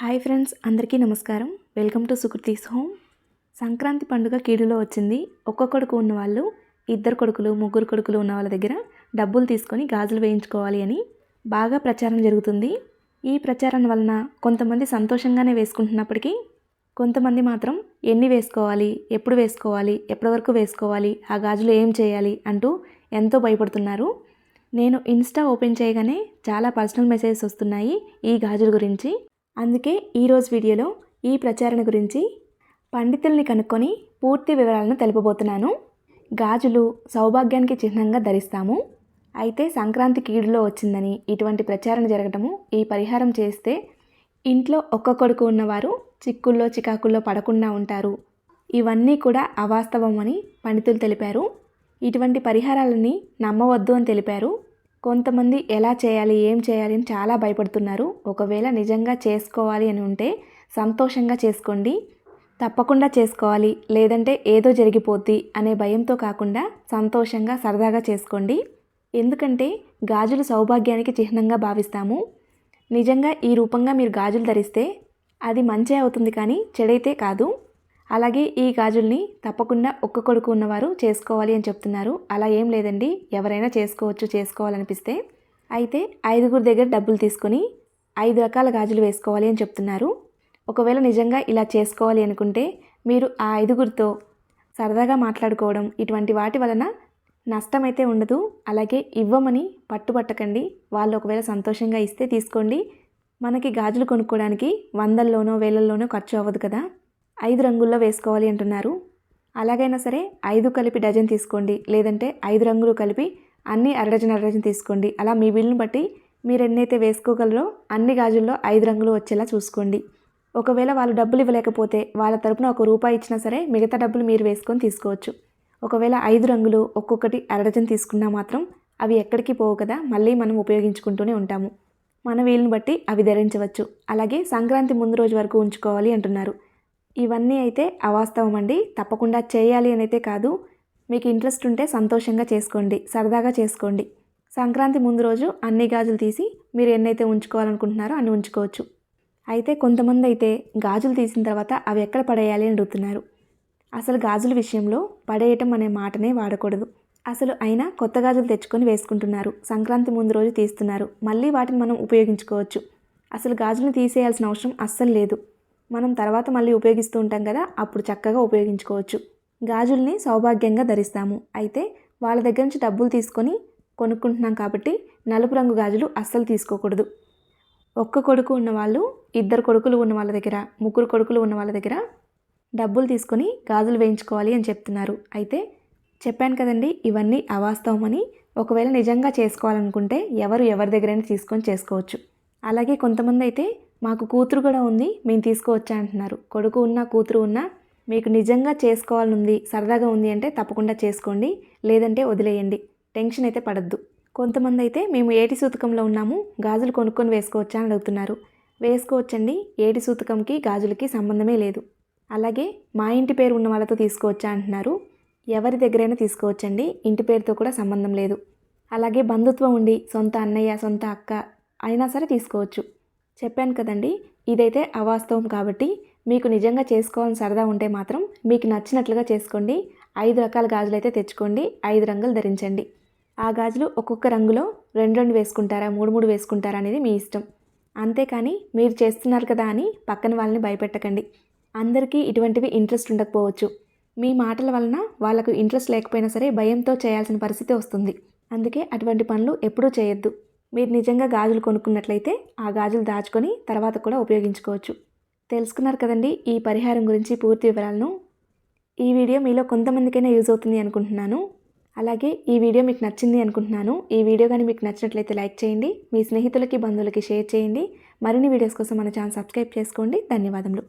Hi friends అందరికీ నమస్కారం. Welcome to Sukruthi's home. Sankranti పండుగ కీడులో వచ్చింది. ఒక్క కొడుకు ఉన్న వాళ్ళు ఇద్దరు కొడుకులు ముగ్గురు కొడుకులు ఉన్న వాళ్ళ దగ్గర డబ్బులు తీసుకొని గాజులు వేయించుకోవాలి అని బాగా ప్రచారం జరుగుతుంది. ఈ ప్రచారం వలన కొంతమంది సంతోషంగానే వేసుకుంటున్నప్పటికీ కొంతమంది మాత్రం ఎన్ని వేసుకోవాలి ఎప్పుడు వేసుకోవాలి ఎప్పటి వరకు వేసుకోవాలి ఆ గాజులు ఏం చేయాలి అంటూ ఎంతో భయపడుతున్నారు. నేను ఇన్స్టా ఓపెన్ చేయగానే చాలా పర్సనల్ మెసేజెస్ వస్తున్నాయి ఈ గాజుల గురించి. అందుకే ఈరోజు వీడియోలో ఈ ప్రచారణ గురించి పండితుల్ని కనుక్కొని పూర్తి వివరాలను తెలుపబోతున్నాను. గాజులు సౌభాగ్యానికి చిహ్నంగా ధరిస్తాము. అయితే సంక్రాంతి కీడులో వచ్చిందని ఇటువంటి ప్రచారణ జరగటము ఈ పరిహారం చేస్తే ఇంట్లో ఒక్క కొడుకు ఉన్నవారు చిక్కుల్లో చికాకుల్లో పడకుండా ఉంటారు. ఇవన్నీ కూడా అవాస్తవం అని పండితులు తెలిపారు. ఇటువంటి పరిహారాలని నమ్మవద్దు అని తెలిపారు. కొంతమంది ఎలా చేయాలి ఏం చేయాలి అని చాలా భయపడుతున్నారు. ఒకవేళ నిజంగా చేసుకోవాలి అని ఉంటే సంతోషంగా చేసుకోండి. తప్పకుండా చేసుకోవాలి. లేదంటే ఏదో జరిగిపోద్ది అనే భయంతో కాకుండా సంతోషంగా సరదాగా చేసుకోండి. ఎందుకంటే గాజులు సౌభాగ్యానికి చిహ్నంగా భావిస్తాము. నిజంగా ఈ రూపంగా మీరు గాజులు ధరిస్తే అది మంచి అవుతుంది కానీ చెడైతే కాదు. అలాగే ఈ గాజుల్ని తప్పకుండా ఒక్క కొడుకు ఉన్నవారు చేసుకోవాలి అని చెప్తున్నారు. అలా ఏం లేదండి. ఎవరైనా చేసుకోవచ్చు చేసుకోవాలనిపిస్తే. అయితే ఐదుగురు దగ్గర డబ్బులు తీసుకొని ఐదు రకాల గాజులు వేసుకోవాలి అని చెప్తున్నారు. ఒకవేళ నిజంగా ఇలా చేసుకోవాలి అనుకుంటే మీరు ఆ ఐదుగురితో సరదాగా మాట్లాడుకోవడం ఇటువంటి వాటి వలన నష్టమైతే ఉండదు. అలాగే ఇవ్వమని పట్టుపట్టకండి వాళ్ళు ఒకవేళ సంతోషంగా ఇస్తే తీసుకోండి. మనకి గాజులు కొనుక్కోవడానికి వందల్లోనో వేలల్లోనో ఖర్చు అవ్వదు కదా. ఐదు రంగుల్లో వేసుకోవాలి అంటున్నారు. అలాగైనా సరే ఐదు కలిపి డజన్ తీసుకోండి. లేదంటే ఐదు రంగులు కలిపి అన్ని అరడజన్ అరడజన్ తీసుకోండి. అలా మీ బిల్లును బట్టి మీరు ఎన్నైతే వేసుకోగలరో అన్ని గాజుల్లో ఐదు రంగులు వచ్చేలా చూసుకోండి. ఒకవేళ వాళ్ళు డబ్బులు ఇవ్వలేకపోతే వాళ్ళ తరపున ఒక రూపాయి ఇచ్చినా సరే మిగతా డబ్బులు మీరు వేసుకొని తీసుకోవచ్చు. ఒకవేళ ఐదు రంగులు ఒక్కొక్కటి అరడజన్ తీసుకున్నా మాత్రం అవి ఎక్కడికి పోవు కదా మళ్ళీ మనం ఉపయోగించుకుంటూనే ఉంటాము. మన వీలుని బట్టి అవి ధరించవచ్చు. అలాగే సంక్రాంతి ముందు రోజు వరకు ఉంచుకోవాలి అంటున్నారు. ఇవన్నీ అయితే అవాస్తవం అండి. తప్పకుండా చేయాలి అని అయితే కాదు. మీకు ఇంట్రెస్ట్ ఉంటే సంతోషంగా చేసుకోండి. సరదాగా చేసుకోండి. సంక్రాంతి ముందు రోజు అన్ని గాజులు తీసి మీరు ఎన్నైతే ఉంచుకోవాలనుకుంటున్నారో అన్ని ఉంచుకోవచ్చు. అయితే కొంతమంది అయితే గాజులు తీసిన తర్వాత అవి ఎక్కడ పడేయాలి అని అడుగుతున్నారు. అసలు గాజుల విషయంలో పడేయటం అనే మాటనే వాడకూడదు. అసలు అయినా కొత్త గాజులు తెచ్చుకొని వేసుకుంటున్నారు. సంక్రాంతి ముందు రోజు తీస్తున్నారు. మళ్ళీ వాటిని మనం ఉపయోగించుకోవచ్చు. అసలు గాజులను తీసేయాల్సిన అవసరం అస్సలు లేదు. మనం తర్వాత మళ్ళీ ఉపయోగిస్తూ ఉంటాం కదా అప్పుడు చక్కగా ఉపయోగించుకోవచ్చు. గాజుల్ని సౌభాగ్యంగా ధరిస్తాము. అయితే వాళ్ళ దగ్గర నుంచి డబ్బులు తీసుకొని కొనుక్కుంటున్నాం కాబట్టి నలుపు రంగు గాజులు అస్సలు తీసుకోకూడదు. ఒక్క కొడుకు ఉన్న వాళ్ళు ఇద్దరు కొడుకులు ఉన్న వాళ్ళ దగ్గర ముగ్గురు కొడుకులు ఉన్న వాళ్ళ దగ్గర డబ్బులు తీసుకొని గాజులు వేయించుకోవాలి అని చెప్తున్నారు. అయితే చెప్పాను కదండి ఇవన్నీ అవాస్తవమని ఒకవేళ నిజంగా చేసుకోవాలనుకుంటే ఎవరు ఎవరి దగ్గరైనా తీసుకొని చేసుకోవచ్చు. అలాగే కొంతమంది అయితే మాకు కూతురు కూడా ఉంది మేము తీసుకోవచ్చా అంటున్నారు. కొడుకు ఉన్నా కూతురు ఉన్నా మీకు నిజంగా చేసుకోవాలనుంది సరదాగా ఉంది అంటే తప్పకుండా చేసుకోండి లేదంటే వదిలేయండి. టెన్షన్ అయితే పడద్దు. కొంతమంది అయితే మేము ఏటి సూతకంలో ఉన్నాము గాజులు కొనుక్కొని వేసుకోవచ్చా అని అడుగుతున్నారు. వేసుకోవచ్చండి ఏటి సూతకంకి గాజులకి సంబంధమే లేదు. అలాగే మా ఇంటి పేరు ఉన్న వాళ్ళతో తీసుకోవచ్చా అంటున్నారు. ఎవరి దగ్గరైనా తీసుకోవచ్చండి ఇంటి పేరుతో కూడా సంబంధం లేదు. అలాగే బంధుత్వం ఉండి సొంత అన్నయ్య సొంత అక్క అయినా సరే తీసుకోవచ్చు. చెప్పాను కదండి ఇదైతే అవాస్తవం కాబట్టి మీకు నిజంగా చేసుకోవాలని సరదా ఉంటే మాత్రం మీకు నచ్చినట్లుగా చేసుకోండి. ఐదు రకాల గాజులు అయితే తెచ్చుకోండి ఐదు రంగులు ధరించండి. ఆ గాజులు ఒక్కొక్క రంగులో రెండు రెండు వేసుకుంటారా మూడు మూడు వేసుకుంటారా అనేది మీ ఇష్టం. అంతేకాని మీరు చేస్తున్నారు కదా అని పక్కన వాళ్ళని భయపెట్టకండి. అందరికీ ఇటువంటివి ఇంట్రెస్ట్ ఉండకపోవచ్చు. మీ మాటల వలన వాళ్ళకు ఇంట్రెస్ట్ లేకపోయినా సరే భయంతో చేయాల్సిన పరిస్థితి వస్తుంది. అందుకే అటువంటి పనులు ఎప్పుడూ చేయొద్దు. మీరు నిజంగా గాజులు కొనుక్కున్నట్లయితే ఆ గాజులు దాచుకొని తర్వాత కూడా ఉపయోగించుకోవచ్చు. తెలుసుకున్నారు కదండి ఈ పరిహారం గురించి పూర్తి వివరాలను. ఈ వీడియో మీలో కొంతమందికైనా యూజ్ అవుతుంది అనుకుంటున్నాను. అలాగే ఈ వీడియో మీకు నచ్చింది అనుకుంటున్నాను. ఈ వీడియో కానీ మీకు నచ్చినట్లయితే లైక్ చేయండి. మీ స్నేహితులకి బంధువులకి షేర్ చేయండి. మరిన్ని వీడియోస్ కోసం మన ఛానల్ సబ్స్క్రైబ్ చేసుకోండి. ధన్యవాదములు.